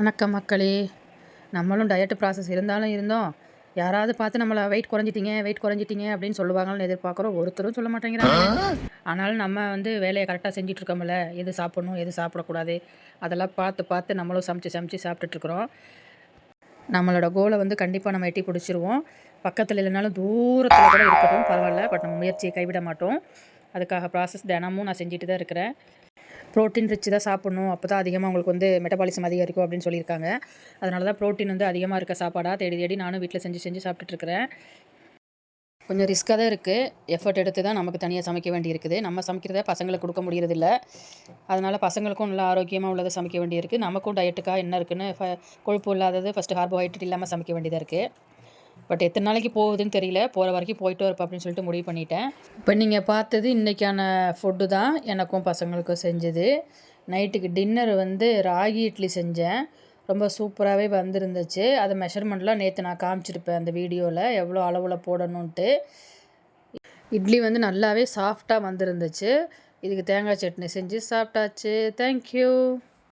வணக்கம் மக்களே. நம்மளும் டயட்டு ப்ராசஸ் இருந்தாலும் இருந்தோம். யாராவது பார்த்து நம்மளை வெயிட் குறைஞ்சிட்டீங்க வெயிட் குறைஞ்சிட்டீங்க அப்படின்னு சொல்லுவாங்கன்னு எதிர்பார்க்குறோம். ஒருத்தரும் சொல்ல மாட்டேங்கிறாங்க. ஆனாலும் நம்ம வந்து வேலையை கரெக்டாக செஞ்சிட்ருக்கோம்ல எது சாப்பிடணும் எது சாப்பிடக்கூடாது அதெல்லாம் பார்த்து பார்த்து நம்மளும் சமைச்சு சமைச்சு சாப்பிட்டுட்ருக்குறோம் நம்மளோட கோலை வந்து கண்டிப்பாக நம்ம எட்டி பிடிச்சிருவோம். பக்கத்தில் இல்லைனாலும் தூரத்தில் கூட இருக்கட்டும் பரவாயில்ல. பட் நம்ம முயற்சியை கைவிட மாட்டோம். அதுக்காக ப்ராசஸ் தினமும் நான் செஞ்சுட்டு தான் இருக்கிறேன். ப்ரோட்டீன் ரிச்சு தான் சாப்பிட்ணும். அப்போ தான் அதிகமாக உங்களுக்கு வந்து மெட்டபாலிசம் அதிகரிக்கும் அப்படின்னு சொல்லியிருக்காங்க. அதனால தான் ப்ரோட்டீன் வந்து அதிகமாக இருக்க சாப்பாடாக தேடி தேடி நானும் வீட்டில் செஞ்சு செஞ்சு சாப்பிட்டுட்ருக்கிறேன் கொஞ்சம் ரிஸ்க்காக தான் இருக்குது எஃபர்ட் எடுத்து தான் நமக்கு தனியாக சமைக்க வேண்டி இருக்குது நம்ம சமைக்கிறத பசங்களுக்கு கொடுக்க முடியறதில்ல. அதனால் பசங்களுக்கும் நல்லா ஆரோக்கியமாக உள்ளதை சமைக்க வேண்டியிருக்கு. நமக்கும் டயட்டுக்காக என்ன இருக்குன்னு ஃப கொழுப்பு இல்லாதது ஃபஸ்ட்டு கார்போஹைட்ரேட் இல்லாமல் சமைக்க வேண்டியதாக இருக்குது பட் எத்தனை நாளைக்கு போகுதுன்னு தெரியல. போகிற வரைக்கும் போயிட்டு இருப்போம் அப்படின்னு சொல்லிட்டு முடிவு பண்ணிட்டேன். இப்போ நீங்கள் பார்த்தது இன்றைக்கான ஃபுட்டு தான் எனக்கும் பசங்களுக்கும் செஞ்சது. நைட்டுக்கு டின்னர் வந்து ராகி இட்லி செஞ்சேன். ரொம்ப சூப்பராகவே வந்திருந்துச்சு. அதை மெஷர்மெண்ட்லாம் நேற்று நான் காமிச்சிருப்பேன் அந்த வீடியோவில் எவ்வளோ அளவில் போடணுன்ட்டு இட்லி வந்து நல்லாவே சாஃப்டாக வந்திருந்துச்சு. இதுக்கு தேங்காய் சட்னி செஞ்சு சாப்பிட்டாச்சு. தேங்க்யூ